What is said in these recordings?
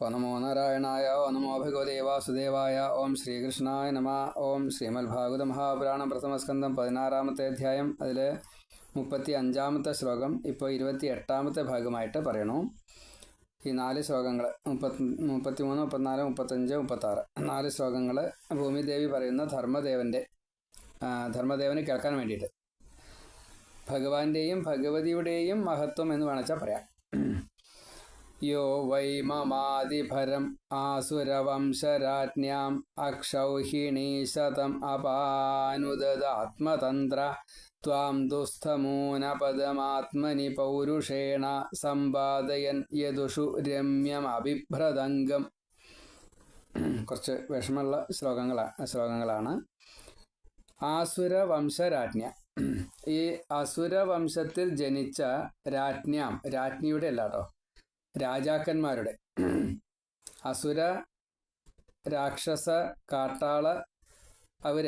ഓ നമോ നാരായണായ ഓ നമോ ഭഗവതേ വാസുദേവായ ഓം ശ്രീകൃഷ്ണായ നമ ഓം ശ്രീമൽ ഭാഗവത മഹാപുരാണം പ്രഥമസ്കന്ധം പതിനാറാമത്തെ അധ്യായം അതിൽ മുപ്പത്തി അഞ്ചാമത്തെ ശ്ലോകം ഇപ്പോൾ ഇരുപത്തി എട്ടാമത്തെ ഭാഗമായിട്ട് പറയണു. ഈ നാല് ശ്ലോകങ്ങൾ മുപ്പത്തി മുപ്പത്തി മൂന്ന് മുപ്പത്തിനാല് മുപ്പത്തഞ്ച് മുപ്പത്താറ് നാല് ശ്ലോകങ്ങൾ ഭൂമിദേവി പറയുന്ന ധർമ്മദേവന്റെ ധർമ്മദേവന് കേൾക്കാൻ വേണ്ടിയിട്ട്. ഭഗവാന്റെയും ഭഗവതിയുടെയും മഹത്വം എന്ന് വേണച്ചാൽ പറയാം. യോ വൈ മമാതിഭരം ആസുരവംശരാജ്ഞാം അക്ഷൗഹിണീശതം അപാനുദാത്മതന്ത്ര ത്വാം ദുസ്ഥമൂനപദമാത്മനി പൗരുഷേണ സമ്പാദയൻ യദുഷു രമ്യമഭിഭ്രതംഗം കുറച്ച് വിഷമമുള്ള ശ്ലോകങ്ങളാണ് ശ്ലോകങ്ങളാണ്. ആസുരവംശരാജ്ഞ. ഈ അസുരവംശത്തിൽ ജനിച്ച രാജ്ഞാം രാജ്ഞിയുടെ അല്ല രാജാക്കന്മാരുടെ. അസുര രാക്ഷസ കാട്ടാള അവർ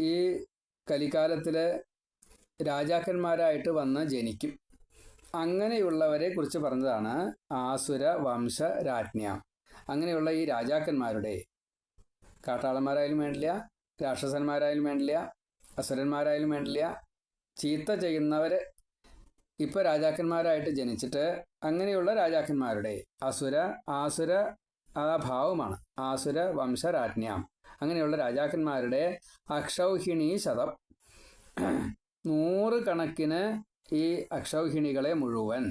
ഈ കലികാലത്തിൽ രാജാക്കന്മാരായിട്ട് വന്ന് ജനിക്കും. അങ്ങനെയുള്ളവരെ കുറിച്ച് പറഞ്ഞതാണ് ആസുര വംശ രാജ്ഞ. അങ്ങനെയുള്ള ഈ രാജാക്കന്മാരുടെ. കാട്ടാളന്മാരായാലും വേണ്ടില്ല രാക്ഷസന്മാരായാലും വേണ്ടില്ല അസുരന്മാരായാലും വേണ്ടില്ല ചീത്ത ചെയ്യുന്നവര് ഇപ്പൊ രാജാക്കന്മാരായിട്ട് ജനിച്ചിട്ട് അങ്ങനെയുള്ള രാജാക്കന്മാരുടെ അസുര ആസുര ആ ഭാവമാണ്. ആസുര വംശരാജ്ഞാം അങ്ങനെയുള്ള രാജാക്കന്മാരുടെ അക്ഷൗഹിണി ശതം. നൂറ് കണക്കിന് ഈ അക്ഷൗഹിണികളെ മുഴുവൻ.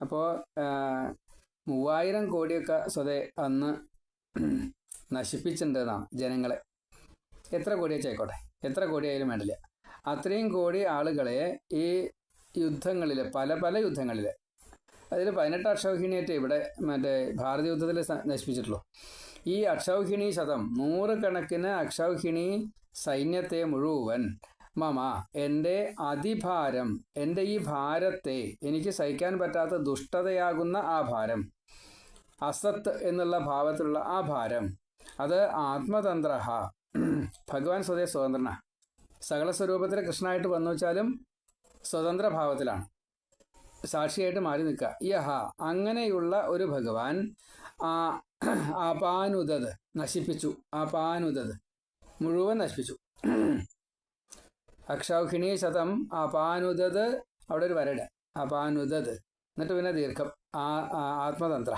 അപ്പോൾ മൂവായിരം കോടിയൊക്കെ സ്വതേ അന്ന് നശിപ്പിച്ചിട്ടുണ്ടെന്നാണ് ജനങ്ങളെ. എത്ര കോടി വെച്ചായിക്കോട്ടെ എത്ര കോടിയായാലും വേണ്ടില്ല. അത്രയും കോടി ആളുകളെ ഈ യുദ്ധങ്ങളിൽ പല പല യുദ്ധങ്ങളിൽ അതിൽ പതിനെട്ട് അക്ഷൗഹിണിയായിട്ട് ഇവിടെ മറ്റേ ഭാരത യുദ്ധത്തിൽ നശിപ്പിച്ചിട്ടുള്ളൂ. ഈ അക്ഷൗഹിണി ശതം നൂറുകണക്കിന് അക്ഷൗഹിണി സൈന്യത്തെ മുഴുവൻ മമ എന്റെ അതിഭാരം എന്റെ ഈ ഭാരത്തെ എനിക്ക് സഹിക്കാൻ പറ്റാത്ത ദുഷ്ടതയാകുന്ന ആ ഭാരം അസത്ത് എന്നുള്ള ഭാവത്തിലുള്ള ആ ഭാരം അത് ആത്മതന്ത്രഹ ഭഗവാൻ സ്വതേ സ്വതന്ത്രന. സകല സ്വരൂപത്തിൽ കൃഷ്ണനായിട്ട് വന്നു വെച്ചാലും സ്വതന്ത്ര ഭാവത്തിലാണ് സാക്ഷിയായിട്ട് മാറി നിൽക്കുക. യഹ അങ്ങനെയുള്ള ഒരു ഭഗവാൻ അപാനുദത് നശിപ്പിച്ചു. അപാനുദത് മുഴുവൻ നശിപ്പിച്ചു. അക്ഷൗഹിണി ശതം അപാനുദത് അവിടെ ഒരു വരട്. അപാനുദത്. എന്നിട്ട് പിന്നെ ദീർഘം. ആ, ആത്മതന്ത്ര.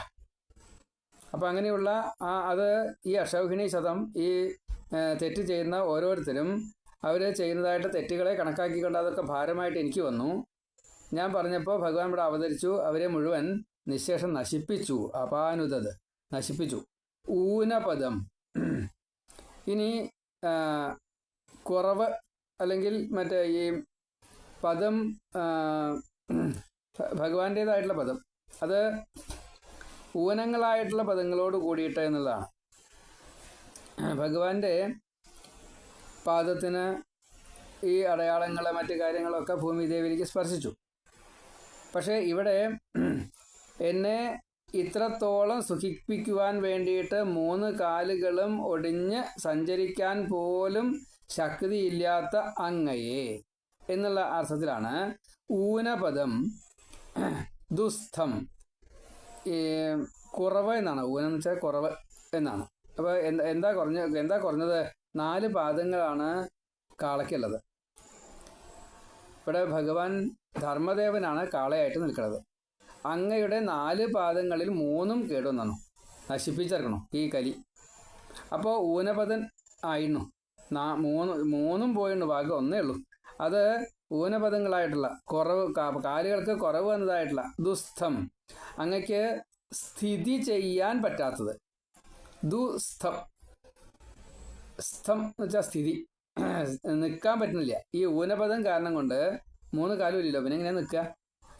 അപ്പം അങ്ങനെയുള്ള ആ അത് ഈ അക്ഷൗഹിണി ശതം ഈ തെറ്റ് ചെയ്യുന്ന ഓരോരുത്തരും അവർ ചെയ്യുന്നതായിട്ട് തെറ്റുകളെ കണക്കാക്കിക്കൊണ്ട് അതൊക്കെ ഭാരമായിട്ട് എനിക്ക് വന്നു. ഞാൻ പറഞ്ഞപ്പോൾ ഭഗവാൻ ഇവിടെ അവതരിച്ചു. അവരെ മുഴുവൻ നിശേഷം നശിപ്പിച്ചു. അപാനുതത്. നശിപ്പിച്ചു. ഊനപദം. ഇനി കുറവ് അല്ലെങ്കിൽ മറ്റേ ഈ പദം ഭഗവാന്റേതായിട്ടുള്ള പദം. അത് ഊനങ്ങളായിട്ടുള്ള പദങ്ങളോട് കൂടിയിട്ട് എന്നുള്ളതാണ്. ഭഗവാന്റെ പാദത്തിന് ഈ അടയാളങ്ങളെ മറ്റു കാര്യങ്ങളൊക്കെ ഭൂമിദേവിയിലേക്ക് സ്പർശിച്ചു. പക്ഷേ ഇവിടെ എന്നെ ഇത്രത്തോളം സുഖിപ്പിക്കുവാൻ വേണ്ടിയിട്ട് മൂന്ന് കാലുകളും ഒടിഞ്ഞ് സഞ്ചരിക്കാൻ പോലും ശക്തിയില്ലാത്ത അങ്ങയെ എന്നുള്ള അർത്ഥത്തിലാണ് ഊനപദം ദുസ്ഥം. കുറവ് എന്നാണ്. ഊനം എന്ന് വെച്ചാൽ കുറവ് എന്നാണ്. അപ്പോൾ എന്താ കുറഞ്ഞ എന്താ കുറഞ്ഞത്? നാല് പാദങ്ങളാണ് കാളയ്ക്കുള്ളത്. ഇവിടെ ഭഗവാൻ ധർമ്മദേവനാണ് കാളയായിട്ട് നിൽക്കുന്നത്. അങ്ങയുടെ നാല് പാദങ്ങളിൽ മൂന്നും കേടുവന്നു നശിപ്പിച്ചിറക്കണം ഈ കലി. അപ്പോൾ ഊനപദൻ ആയിരുന്നു. നാ മൂന്ന് മൂന്നും പോയിണ്ട് ഭാഗം ഒന്നേ ഉള്ളൂ. അത് ഊനപദങ്ങളായിട്ടുള്ള കുറവ് കാലുകൾക്ക് കുറവ് വന്നതായിട്ടുള്ള ദുസ്ഥം. അങ്ങക്ക് സ്ഥിതി ചെയ്യാൻ പറ്റാത്തത്. ദുസ്ഥം. സ്ഥം എന്ന് വെച്ചാൽ സ്ഥിതി. നിൽക്കാൻ പറ്റുന്നില്ല. ഈ ഊനപദം കാരണം കൊണ്ട് മൂന്ന് കാലും ഇല്ലല്ലോ. പിന്നെ എങ്ങനെ നിൽക്കുക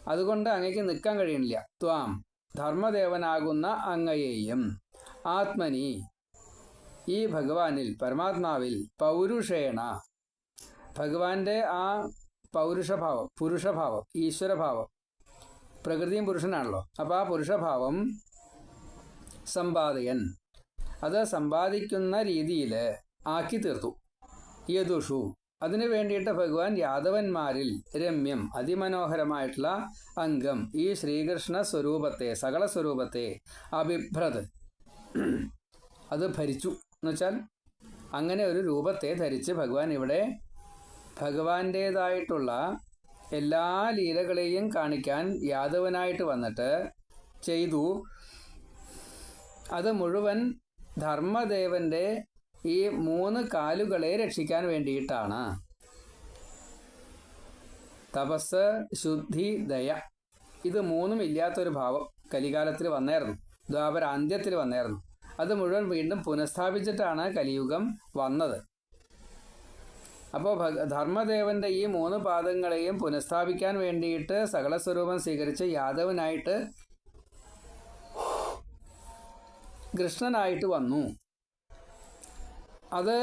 അതുകൊണ്ട് അങ്ങേക്ക് നിൽക്കാൻ കഴിയണില്ല. ത്വാം. ധർമ്മദേവനാകുന്ന അങ്ങയെയും. ആത്മനി. ഈ ഭഗവാനിൽ പരമാത്മാവിൽ പൗരുഷേണ. ഭഗവാന്റെ ആ പൗരുഷഭാവം പുരുഷഭാവം ഈശ്വരഭാവം. പ്രകൃതിയും പുരുഷനാണല്ലോ. അപ്പോൾ ആ പുരുഷഭാവം സമ്പാദയൻ. അത് സമ്പാദിക്കുന്ന രീതിയിൽ ആക്കി തീർത്തു യദുഷു അതിനു വേണ്ടിയിട്ട് ഭഗവാൻ യാദവന്മാരിൽ രമ്യം അതിമനോഹരമായിട്ടുള്ള അംഗം ഈ ശ്രീകൃഷ്ണ സ്വരൂപത്തെ സകല സ്വരൂപത്തെ അഭിഭ്രത്. അത് ഭരിച്ചു. എന്നുവെച്ചാൽ അങ്ങനെ ഒരു രൂപത്തെ ധരിച്ച് ഭഗവാൻ ഇവിടെ ഭഗവാന്റേതായിട്ടുള്ള എല്ലാ ലീലകളെയും കാണിക്കാൻ യാദവനായിട്ട് വന്നിട്ട് ചെയ്തു. അത് മുഴുവൻ ധർമ്മദേവന്റെ ഈ മൂന്ന് കാലുകളെ രക്ഷിക്കാൻ വേണ്ടിയിട്ടാണ്. തപസ് ശുദ്ധി ദയ. ഇത് മൂന്നും ഇല്ലാത്തൊരു ഭാവം കലികാലത്തിൽ വന്നായിരുന്നു ദ്വാപര അന്ത്യത്തിൽ വന്നായിരുന്നു അത് മുഴുവൻ വീണ്ടും പുനഃസ്ഥാപിച്ചിട്ടാണ് കലിയുഗം വന്നത്. അപ്പോൾ ധർമ്മദേവന്റെ ഈ മൂന്ന് പാദങ്ങളെയും പുനഃസ്ഥാപിക്കാൻ വേണ്ടിയിട്ട് സകല സ്വരൂപം സ്വീകരിച്ച് യാദവനായിട്ട് കൃഷ്ണനായിട്ട് വന്നു. അത്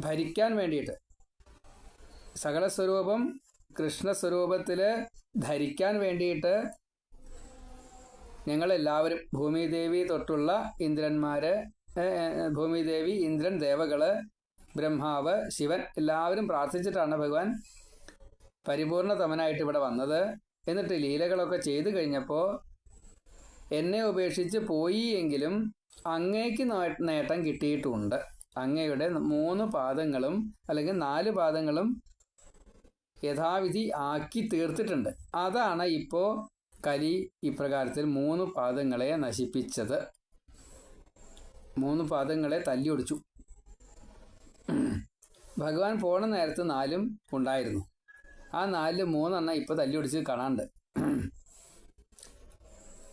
ഭരിക്കാൻ വേണ്ടിയിട്ട്. സകല സ്വരൂപം കൃഷ്ണസ്വരൂപത്തിൽ ധരിക്കാൻ വേണ്ടിയിട്ട് ഞങ്ങളെല്ലാവരും ഭൂമിദേവി തൊട്ടുള്ള ഇന്ദ്രന്മാർ ഭൂമിദേവി ഇന്ദ്രൻ ദേവകൾ ബ്രഹ്മാവ് ശിവൻ എല്ലാവരും പ്രാർത്ഥിച്ചിട്ടാണ് ഭഗവാൻ പരിപൂർണതമനായിട്ട് ഇവിടെ വന്നത്. എന്നിട്ട് ലീലകളൊക്കെ ചെയ്തു കഴിഞ്ഞപ്പോൾ എന്നെ ഉപേക്ഷിച്ച് പോയി എങ്കിലും അങ്ങേക്ക് നേട്ടം കിട്ടിയിട്ടുണ്ട്. അങ്ങയുടെ മൂന്ന് പാദങ്ങളും അല്ലെങ്കിൽ നാല് പാദങ്ങളും യഥാവിധി ആക്കി തീർത്തിട്ടുണ്ട്. അതാണ് ഇപ്പോൾ കലി ഇപ്രകാരത്തിൽ മൂന്ന് പാദങ്ങളെ നശിപ്പിച്ചത്. മൂന്ന് പാദങ്ങളെ തല്ലിയൊടിച്ചു. ഭഗവാൻ പോണ നേരത്ത് നാലും ഉണ്ടായിരുന്നു. ആ നാലിൽ മൂന്നെണ്ണം ഇപ്പോൾ തല്ലിയൊടിച്ച് കാണാണ്ട്.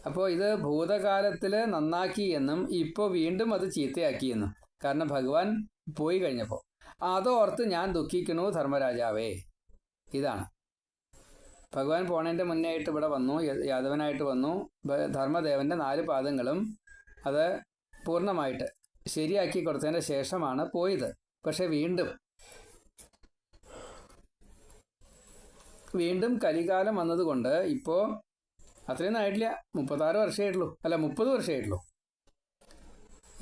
അപ്പോൾ ഇത് ഭൂതകാലത്തിൽ നന്നാക്കി എന്നും ഇപ്പോൾ വീണ്ടും അത് ചീത്തയാക്കി എന്നും. കാരണം ഭഗവാൻ പോയി കഴിഞ്ഞപ്പോൾ അതോർത്ത് ഞാൻ ദുഃഖിക്കണു ധർമ്മരാജാവേ. ഇതാണ്. ഭഗവാൻ പോണേന്റെ മുന്നേ ആയിട്ട് ഇവിടെ വന്നു യാദവനായിട്ട് വന്നു. ധർമ്മദേവന്റെ നാല് പാദങ്ങളും അത് പൂർണമായിട്ട് ശരിയാക്കി കൊടുത്തതിന് ശേഷമാണ് പോയത്. പക്ഷെ വീണ്ടും വീണ്ടും കലികാലം വന്നതുകൊണ്ട് ഇപ്പോൾ അത്രയൊന്നും ആയിട്ടില്ല മുപ്പത്താറ് വർഷമായിട്ടുള്ളൂ. അല്ല മുപ്പത് വർഷമായിട്ടുള്ളൂ.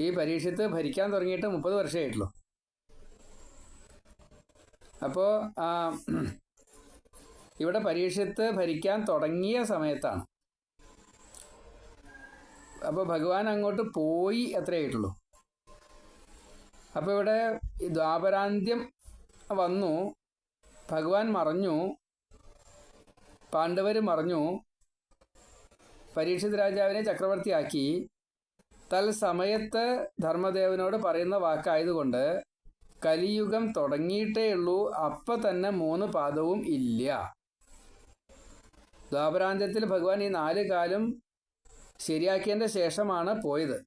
ഈ പരീക്ഷത്ത് ഭരിക്കാൻ തുടങ്ങിയിട്ട് മുപ്പത് വർഷമായിട്ടുള്ളൂ. അപ്പോൾ ഇവിടെ പരീക്ഷത്ത് ഭരിക്കാൻ തുടങ്ങിയ സമയത്താണ്. അപ്പോൾ ഭഗവാൻ അങ്ങോട്ട് പോയി അത്രയായിട്ടുള്ളൂ അപ്പോൾ ഇവിടെ ദ്വാപരാന്ത്യം വന്നു. ഭഗവാൻ മറഞ്ഞു. പാണ്ഡവർ മറഞ്ഞു. പരീക്ഷിത് രാജാവിനെ ചക്രവർത്തിയാക്കി. തൽസമയത്ത് ധർമ്മദേവനോട് പറയുന്ന വാക്കായതുകൊണ്ട് കലിയുഗം തുടങ്ങിയിട്ടേ ഉള്ളൂ അപ്പം തന്നെ മൂന്ന് പാദവും ഇല്ല. ദ്വാപരാന്ത്യത്തിൽ ഭഗവാൻ ഈ നാല് കാലം ശരിയാക്കിയതിന്റെ ശേഷമാണ് പോയത്.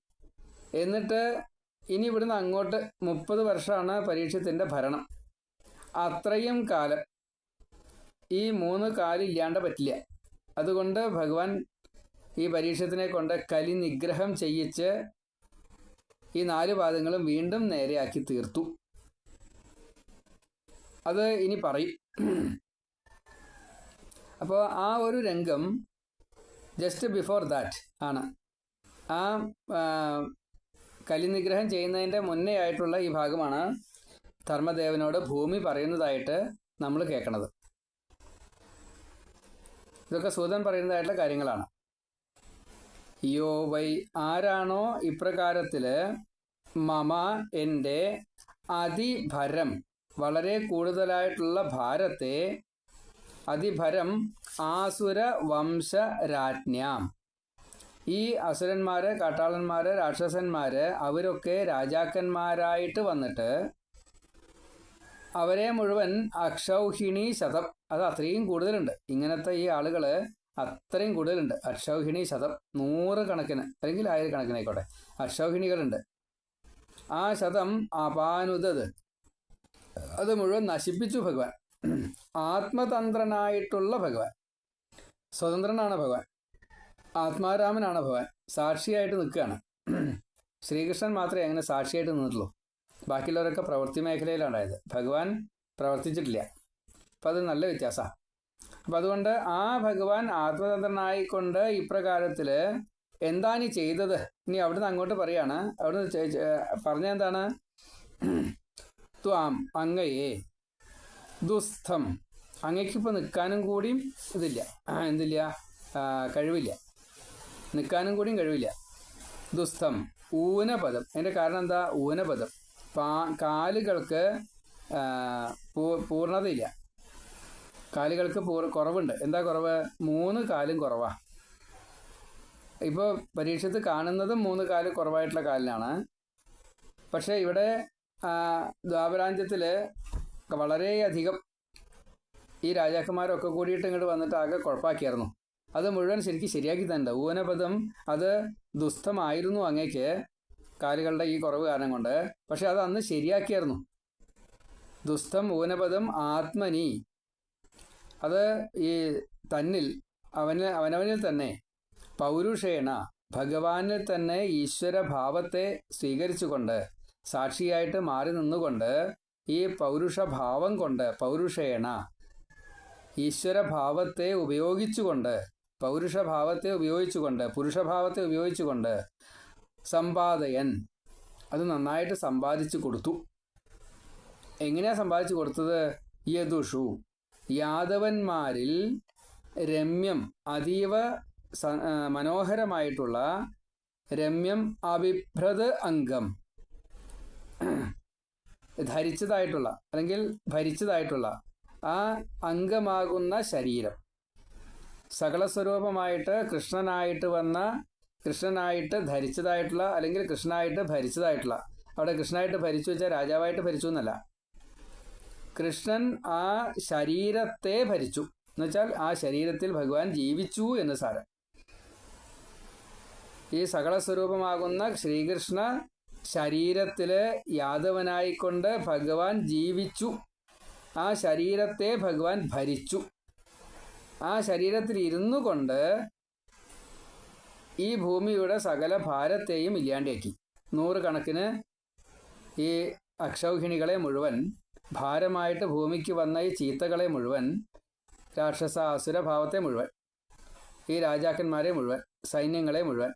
എന്നിട്ട് ഇനി ഇവിടുന്ന് അങ്ങോട്ട് മുപ്പത് വർഷമാണ് പരീക്ഷത്തിന്റെ ഭരണം. അത്രയും കാലം ഈ മൂന്ന് കാലില്ലാണ്ട് പറ്റില്ല. അതുകൊണ്ട് ഭഗവാൻ ഈ പരീക്ഷത്തിനെ കൊണ്ട് കലി നിഗ്രഹം ചെയ്യിച്ച് ഈ നാല് പാദങ്ങളും വീണ്ടും നേരെയാക്കി തീർത്തു. അത് ഇനി പറയും. അപ്പോൾ ആ ഒരു രംഗം ജസ്റ്റ് ബിഫോർ ദാറ്റ് ആണ്. ആ കലിനിഗ്രഹം ചെയ്യുന്നതിന്റെ മുന്നേ ആയിട്ടുള്ള ഈ ഭാഗമാണ് ധർമ്മദേവനോട് ഭൂമി പറയുന്നതായിട്ട് നമ്മൾ കേൾക്കണത്. ഇതൊക്കെ സൂതൻ പറയുന്നതായിട്ടുള്ള കാര്യങ്ങളാണ്. യോ വൈ ആരാണോ ഇപ്രകാരത്തിൽ മമ എന്റെ അതിഭരം വളരെ കൂടുതലായിട്ടുള്ള ഭാരത്തെ അതിഭരം ആസുര വംശ രാജ്ഞാം. ഈ അസുരന്മാര് കാട്ടാളന്മാര് രാക്ഷസന്മാര് അവരൊക്കെ രാജാക്കന്മാരായിട്ട് വന്നിട്ട് അവരെ മുഴുവൻ അക്ഷൗഹിണി ശതം അത് അത്രയും കൂടുതലുണ്ട്. ഇങ്ങനത്തെ ഈ ആളുകൾ അത്രയും കൂടുതലുണ്ട്. അക്ഷൗഹിണി ശതം നൂറ് കണക്കിന് അല്ലെങ്കിൽ ആയിരക്കണക്കിനായിക്കോട്ടെ. അക്ഷൗഹിണികളുണ്ട്. ആ ശതം അപാനുതത്. അത് മുഴുവൻ നശിപ്പിച്ചു ഭഗവാൻ. ആത്മതന്ത്രനായിട്ടുള്ള ഭഗവാൻ. സ്വതന്ത്രനാണ് ഭഗവാൻ. ആത്മാരാമനാണ് ഭഗവാൻ. സാക്ഷിയായിട്ട് നിൽക്കുകയാണ്. ശ്രീകൃഷ്ണൻ മാത്രമേ അങ്ങനെ സാക്ഷിയായിട്ട് നിന്നിട്ടുള്ളൂ. ബാക്കിയുള്ളവരൊക്കെ പ്രവൃത്തി മേഖലയിലാണ്ടായത് ഭഗവാൻ പ്രവർത്തിച്ചിട്ടില്ല. അപ്പം അത് നല്ല വ്യത്യാസമാണ്. അപ്പം അതുകൊണ്ട് ആ ഭഗവാൻ ആത്മതന്ത്രനായിക്കൊണ്ട് ഇപ്രകാരത്തിൽ എന്താ നീ ചെയ്തത്? ഇനി അവിടുന്ന് അങ്ങോട്ട് പറയാണ്. അവിടുന്ന് പറഞ്ഞ എന്താണ്? ത്വാം അങ്ങയെ ദുസ്ഥം. അങ്ങയ്ക്കിപ്പോൾ നിൽക്കാനും കൂടിയും ഇതില്ല. എന്തില്ല? കഴിവില്ല. നിൽക്കാനും കൂടിയും കഴിവില്ല. ദുസ്ഥം. ഊനപദം. അതിന്റെ കാരണം എന്താ? ഊനപദം. കാലുകൾക്ക് പൂർണതയില്ല. കാലുകൾക്ക് പൂർ കുറവുണ്ട്. എന്താ കുറവ്? മൂന്ന് കാലും കുറവാ. ഇപ്പോൾ പരീക്ഷത്ത് കാണുന്നതും മൂന്ന് കാൽ കുറവായിട്ടുള്ള കാലിനാണ്. പക്ഷേ ഇവിടെ ദ്വാപരാഞ്ചത്തിൽ വളരെയധികം ഈ രാജാക്കന്മാരൊക്കെ കൂടിയിട്ട് ഇങ്ങോട്ട് വന്നിട്ട് ആകെ കുഴപ്പമാക്കിയായിരുന്നു അത് മുഴുവൻ ശരിക്കും ശരിയാക്കി തന്നെ ഊനപദം അത് ദുസ്തമായിരുന്നു അങ്ങേക്ക് കാലുകളുടെ ഈ കുറവ് കാരണം കൊണ്ട്. പക്ഷെ അത് അന്ന് ശരിയാക്കിയായിരുന്നു. ദുസ്ഥം ഊനപദം ആത്മനി. അത് ഈ തന്നിൽ അവന് അവനവനിൽ തന്നെ പൗരുഷേണ ഭഗവാനിൽ തന്നെ ഈശ്വര ഈശ്വരഭാവത്തെ സ്വീകരിച്ചുകൊണ്ട് സാക്ഷിയായിട്ട് മാറി നിന്നുകൊണ്ട് ഈ പൗരുഷഭാവം കൊണ്ട് പൗരുഷേണ ഈശ്വരഭാവത്തെ ഉപയോഗിച്ചുകൊണ്ട് പൗരുഷഭാവത്തെ ഉപയോഗിച്ചുകൊണ്ട് പുരുഷഭാവത്തെ ഉപയോഗിച്ചുകൊണ്ട് സമ്പാദയൻ അത് നന്നായിട്ട് സമ്പാദിച്ചു കൊടുത്തു. എങ്ങനെയാ സമ്പാദിച്ചു കൊടുത്തത്? യദുഷു. യാദവന്മാരിൽ രമ്യം അതീവ മനോഹരമായിട്ടുള്ള രമ്യം അവിഭ്രത് അംഗം. ധരിച്ചതായിട്ടുള്ള അല്ലെങ്കിൽ ഭരിച്ചതായിട്ടുള്ള ആ അംഗമാകുന്ന ശരീരം. സകല സ്വരൂപമായിട്ട് കൃഷ്ണനായിട്ട് വന്ന കൃഷ്ണനായിട്ട് ധരിച്ചതായിട്ടുള്ള അല്ലെങ്കിൽ കൃഷ്ണനായിട്ട് ഭരിച്ചതായിട്ടുള്ള. അവിടെ കൃഷ്ണനായിട്ട് ഭരിച്ചു വെച്ചാൽ രാജാവായിട്ട് ഭരിച്ചു എന്നല്ല. കൃഷ്ണൻ ആ ശരീരത്തെ ഭരിച്ചു. എന്നുവെച്ചാൽ ആ ശരീരത്തിൽ ഭഗവാൻ ജീവിച്ചു എന്ന് സാരം. ഈ സകല സ്വരൂപമാകുന്ന ശ്രീകൃഷ്ണ ശരീരത്തിൽ യാദവനായിക്കൊണ്ട് ഭഗവാൻ ജീവിച്ചു. ആ ശരീരത്തെ ഭഗവാൻ ഭരിച്ചു. ആ ശരീരത്തിൽ ഇരുന്നു കൊണ്ട് ഈ ഭൂമിയുടെ സകല ഭാരത്തെയും ഇല്ലാണ്ടാക്കി. നൂറുകണക്കിന് ഈ അക്ഷൗഹിണികളെ മുഴുവൻ ഭാരമായിട്ട് ഭൂമിക്ക് വന്ന ഈ ചീത്തകളെ മുഴുവൻ രാക്ഷസ അസുരഭാവത്തെ മുഴുവൻ ഈ രാജാക്കന്മാരെ മുഴുവൻ സൈന്യങ്ങളെ മുഴുവൻ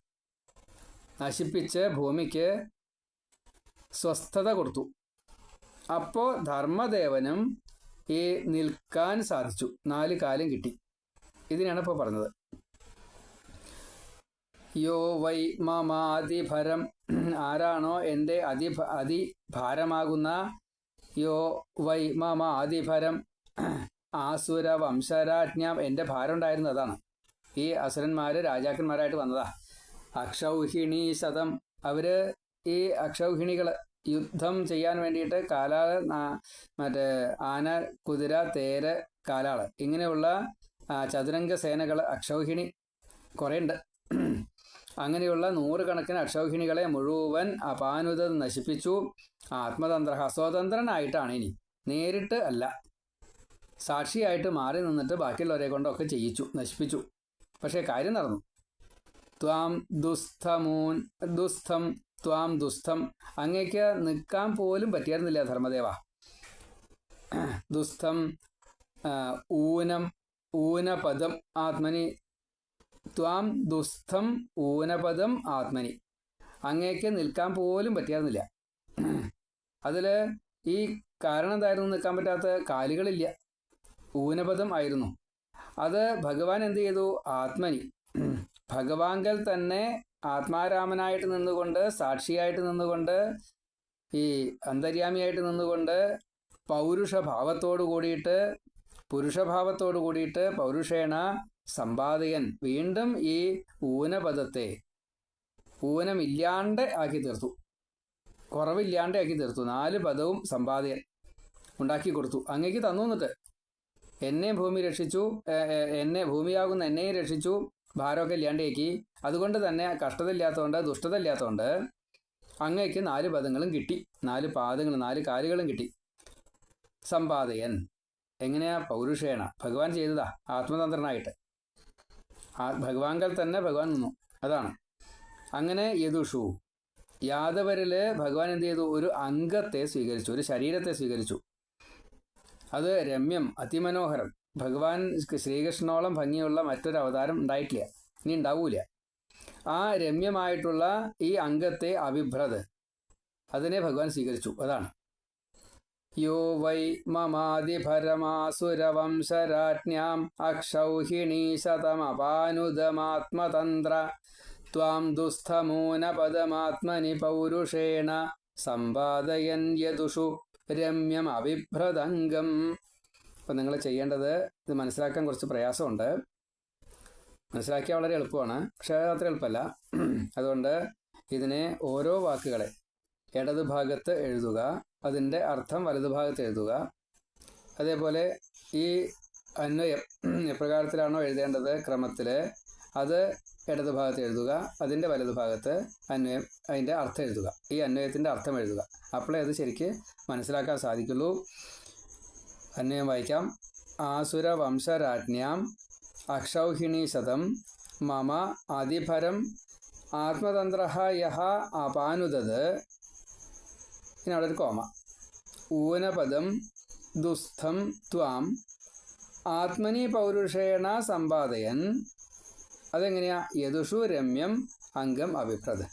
നശിപ്പിച്ച് ഭൂമിക്ക് സ്വസ്ഥത കൊടുത്തു. അപ്പോൾ ധർമ്മദേവനും ഈ നിൽക്കാൻ സാധിച്ചു. നാല് കാലം കിട്ടി. ഇതിനാണ് ഇപ്പോൾ പറഞ്ഞത്. യോ വൈ മമാതിഭരം. ആരാണോ എന്റെ അതി അതിഭാരമാകുന്ന യോ വൈ മമ ആദിഫരം ആസുര വംശരാജ്ഞാം എന്റെ ഭാരം ഉണ്ടായിരുന്നത് അതാണ്. ഈ അസുരന്മാർ രാജാക്കന്മാരായിട്ട് വന്നതാ. അക്ഷൗഹിണി ശതം. അവർ ഈ അക്ഷൗഹിണികൾ യുദ്ധം ചെയ്യാൻ വേണ്ടിയിട്ട് കാലാൾ നാ- മറ്റേ ആന കുതിര തേര് കാലാൾ ഇങ്ങനെയുള്ള ചതുരംഗ സേനകൾ അക്ഷൗഹിണി കുറേ ഉണ്ട് അങ്ങനെയുള്ള നൂറുകണക്കിന് അക്ഷൗഹിണികളെ മുഴുവൻ അപാനുത നശിപ്പിച്ചു. ആത്മതന്ത്ര സ്വതന്ത്രനായിട്ടാണ് ഇനി. നേരിട്ട് അല്ല. സാക്ഷിയായിട്ട് മാറി നിന്നിട്ട് ബാക്കിയുള്ളവരെ കൊണ്ടൊക്കെ ചെയ്യിച്ചു നശിപ്പിച്ചു. പക്ഷേ കാര്യം നടന്നു. ത്വാം ദുസ്ഥമൂൻ ദുസ്ഥം ത്വാം ദുസ്ഥം അങ്ങേക്ക് നിൽക്കാൻ പോലും പറ്റിയിരുന്നില്ല ധർമ്മദേവ. ദുസ്ഥം ഊനം ഊനപദം ആത്മനി ത്വാം ദുസ്ഥം ഊനപദം ആത്മനി. അങ്ങേക്ക് നിൽക്കാൻ പോലും പറ്റിയായിരുന്നില്ല. അതിൽ ഈ കാരണം എന്തായിരുന്നു നിൽക്കാൻ പറ്റാത്ത കാലുകളില്ല. ഊനപദം ആയിരുന്നു. അത് ഭഗവാൻ എന്ത് ചെയ്തു? ആത്മനി. ഭഗവാങ്കൽ തന്നെ ആത്മാരാമനായിട്ട് നിന്നുകൊണ്ട് സാക്ഷിയായിട്ട് നിന്നുകൊണ്ട് ഈ അന്തര്യാമിയായിട്ട് നിന്നുകൊണ്ട് പൗരുഷഭാവത്തോടു കൂടിയിട്ട് പുരുഷഭാവത്തോടു കൂടിയിട്ട് പൗരുഷേണ സമ്പാദകൻ വീണ്ടും ഈ ഊനപദത്തെ ഊനമില്ലാണ്ട് ആക്കി തീർത്തു. കുറവില്ലാണ്ട് ആക്കി തീർത്തു. നാല് പദവും സമ്പാദകൻ ഉണ്ടാക്കി കൊടുത്തു. അങ്ങേക്ക് തന്നു എന്നിട്ട് എന്നെ ഭൂമി രക്ഷിച്ചു എന്നെ ഭൂമിയാകുന്ന എന്നെയും രക്ഷിച്ചു ഭാരമൊക്കെ ഇല്ലാണ്ടേക്ക്. അതുകൊണ്ട് തന്നെ കഷ്ടത ഇല്ലാത്തതുകൊണ്ട് ദുഷ്ടത ഇല്ലാത്തതുകൊണ്ട് അങ്ങേക്ക് നാല് പദങ്ങളും കിട്ടി. നാല് പാദങ്ങളും നാല് കാലുകളും കിട്ടി. സമ്പാദയൻ എങ്ങനെയാ പൗരുഷേണ? ഭഗവാൻ ചെയ്തതാ. ആത്മതന്ത്രനായിട്ട്. ആ ഭഗവാങ്കൽ തന്നെ ഭഗവാൻ നിന്നു. അതാണ്. അങ്ങനെ യദുഷു. യാദവരിൽ ഭഗവാൻ എന്ത് ചെയ്തു? ഒരു അംഗത്തെ സ്വീകരിച്ചു ഒരു ശരീരത്തെ സ്വീകരിച്ചു. അത് രമ്യം അതിമനോഹരം. ഭഗവാൻ ശ്രീകൃഷ്ണനോളം ഭംഗിയുള്ള മറ്റൊരു അവതാരം ഉണ്ടായിട്ടില്ല. ഇനി ഉണ്ടാവൂല ആ രമ്യമായിട്ടുള്ള ഈ അംഗത്തെ അവിഭ്രത് അതിനെ ഭഗവാൻ സ്വീകരിച്ചു. അതാണ്. യോ വൈ മമാതിപരമാസുരവംശരാജ്ഞാം അക്ഷൗഹിണീശതമപാനുദമാത്മതന്ത്ര ത്വാം ദുസ്ഥമൂനപദമാത്മനി പൗരുഷേണ സമ്പാദയൻ യതുഷു രമ്യം അവിഭ്രതംഗം അപ്പം നിങ്ങൾ ചെയ്യേണ്ടത് ഇത് മനസ്സിലാക്കാൻ കുറച്ച് പ്രയാസമുണ്ട്. മനസ്സിലാക്കിയാൽ വളരെ എളുപ്പമാണ്. പക്ഷേ അത്ര എളുപ്പമല്ല. അതുകൊണ്ട് ഇതിനെ ഓരോ വാക്കുകളെ ഇടത് ഭാഗത്ത് എഴുതുക. അതിന്റെ അർത്ഥം വലതു ഭാഗത്ത് എഴുതുക. അതേപോലെ ഈ അന്വയം എപ്രകാരത്തിലാണോ എഴുതേണ്ടത് ക്രമത്തിൽ അത് ഇടതുഭാഗത്ത് എഴുതുക. അതിന്റെ വലതു ഭാഗത്ത് അന്വയം അതിന്റെ അർത്ഥം എഴുതുക. ഈ അന്വയത്തിന്റെ അർത്ഥം എഴുതുക. അപ്പോഴേ അത് ശരിക്ക് മനസ്സിലാക്കാൻ സാധിക്കുള്ളൂ. അന്വയം വായിക്കാം. ആസുര വംശരാജ്ഞാം അക്ഷൗഹിണീ ശതം മമ അതിഫരം ആത്മതന്ത്ര യഹ അപാനുദത് ഇനി അവിടെ ഒരു കോമ. ഊനപദം ദുസ്ഥം ത്വാം ആത്മനി പൗരുഷേണ സമ്പാദയൻ അതെങ്ങനെയാ? യദുഷു രമ്യം അംഗം അഭിപ്രത്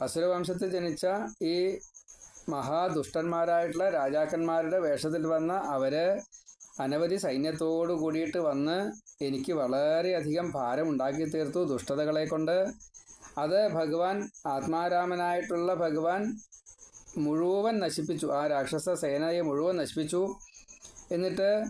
അസുരവംശത്തിൽ ജനിച്ച ഈ മഹാദുഷ്ടന്മാരായിട്ടുള്ള രാജാക്കന്മാരുടെ വേഷത്തിൽ വന്ന അവർ അനവധി സൈന്യത്തോടു കൂടിയിട്ട് വന്ന് എനിക്ക് വളരെയധികം ഭാരം ഉണ്ടാക്കി തീർത്തു ദുഷ്ടതകളെ കൊണ്ട് അത് ഭഗവാൻ ആത്മാരാമനായിട്ടുള്ള ഭഗവാൻ മുഴുവൻ നശിപ്പിച്ചു. ആ രാക്ഷസ സേനയെ മുഴുവൻ നശിപ്പിച്ചു. എന്നിട്ട്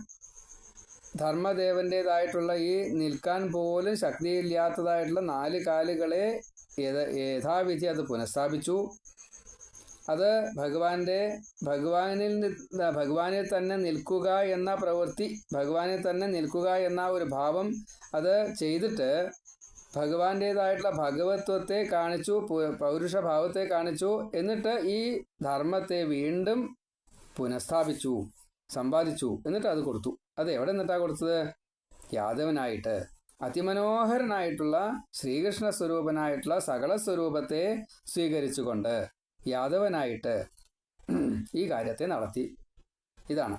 ധർമ്മദേവന്റേതായിട്ടുള്ള ഈ നിൽക്കാൻ പോലും ശക്തിയില്ലാത്തതായിട്ടുള്ള നാല് കാലുകളെ യഥാവിധി അത് പുനഃസ്ഥാപിച്ചു. അത് ഭഗവാന്റെ ഭഗവാനിൽ ഭഗവാനിൽ തന്നെ നിൽക്കുക എന്ന പ്രവൃത്തി ഭഗവാനിൽ തന്നെ നിൽക്കുക എന്ന ഒരു ഭാവം അത് ചെയ്തിട്ട് ഭഗവാന്റേതായിട്ടുള്ള ഭഗവത്വത്തെ കാണിച്ചു പൗരുഷഭാവത്തെ കാണിച്ചു. എന്നിട്ട് ഈ ധർമ്മത്തെ വീണ്ടും പുനഃസ്ഥാപിച്ചു സമ്പാദിച്ചു. എന്നിട്ട് അത് കൊടുത്തു. അത് എവിടെ നിന്നിട്ടാ കൊടുത്തത്? യാദവനായിട്ട്. അതിമനോഹരനായിട്ടുള്ള ശ്രീകൃഷ്ണ സ്വരൂപനായിട്ടുള്ള സകല സ്വരൂപത്തെ സ്വീകരിച്ചുകൊണ്ട് യാദവനായിട്ട് ഈ കാര്യത്തെ നടത്തി. ഇതാണ്.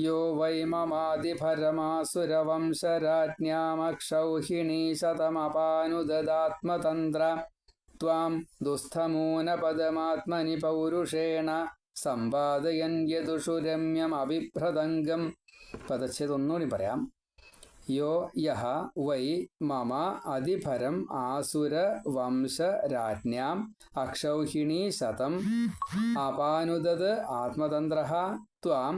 യോ വൈ മമാതിഭരമാസുരവംശരാജ്ഞാമക്ഷൗഹിണീശതമപാനുദാത്മതന്ത്ര ത്വാം ദുസ്ഥമൂനപദമാത്മനി പൗരുഷേണ സമ്പാദയൻ യദുഷു രമ്യം അഭിഭ്രതംഗം പദച്ഛേദൊന്നുകൂടി പറയാം। യോ യഹ വൈ മമ അതിഭരം ആസുര വംശ രാജ്ഞാം അക്ഷൗഹിണീ ശതം അപാനുദത് ആത്മതന്ത്ര ത്വാം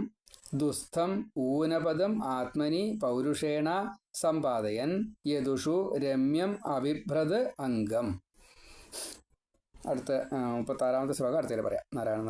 ദുസ്ഥം ഊനപദം ആത്മനി പൗരുഷേണ സമ്പാദയൻ യദുഷു രമ്യം അവിഭ്രത് അംഗം. അടുത്ത മുപ്പത്താറാമത്തെ ശ്ലോകം അടുത്തേക്ക് പറയാം. നാരായണ